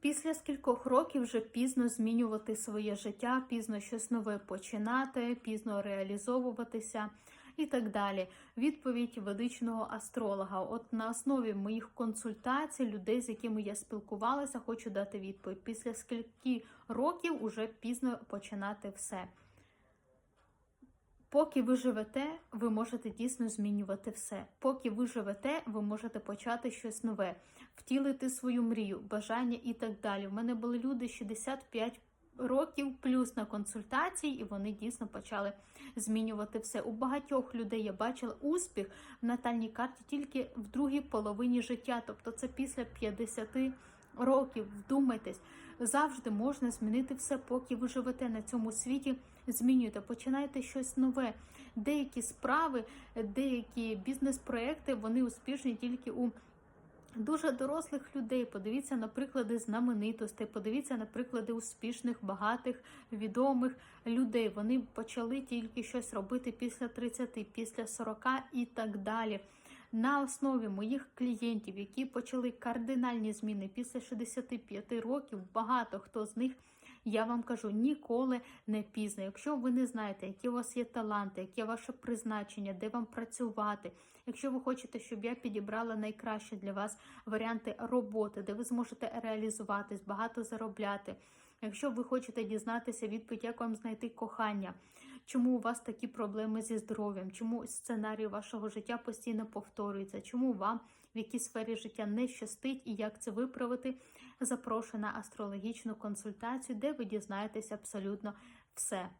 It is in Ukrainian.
Після скількох років вже пізно змінювати своє життя, пізно щось нове починати, пізно реалізовуватися і так далі. Відповідь ведичного астролога. От на основі моїх консультацій, людей, з якими я спілкувалася, хочу дати відповідь. Після скільки років уже пізно починати все. Поки ви живете, ви можете дійсно змінювати все. Поки ви живете, ви можете почати щось нове, втілити свою мрію, бажання і так далі. У мене були люди 65 років плюс на консультації, і вони дійсно почали змінювати все. У багатьох людей я бачила успіх в натальній карті тільки в другій половині життя, тобто це після 50 років. Вдумайтесь, завжди можна змінити все, поки ви живете на цьому світі. Змінюйте, починайте щось нове. Деякі справи, деякі бізнес-проекти вони успішні тільки у дуже дорослих людей. Подивіться на приклади знаменитостей, подивіться на приклади успішних, багатих, відомих людей. Вони почали тільки щось робити після 30, після 40 і так далі. На основі моїх клієнтів, які почали кардинальні зміни після 65 років, багато хто з них. Я вам кажу, ніколи не пізно. Якщо ви не знаєте, які у вас є таланти, яке ваше призначення, де вам працювати. Якщо ви хочете, щоб я підібрала найкраще для вас варіанти роботи, де ви зможете реалізуватись, багато заробляти. Якщо ви хочете дізнатися відповідь, як вам знайти кохання, чому у вас такі проблеми зі здоров'ям, чому сценарій вашого життя постійно повторюється, чому вам в якій сфері життя не щастить? І як це виправити, запрошую на астрологічну консультацію, де ви дізнаєтесь абсолютно все.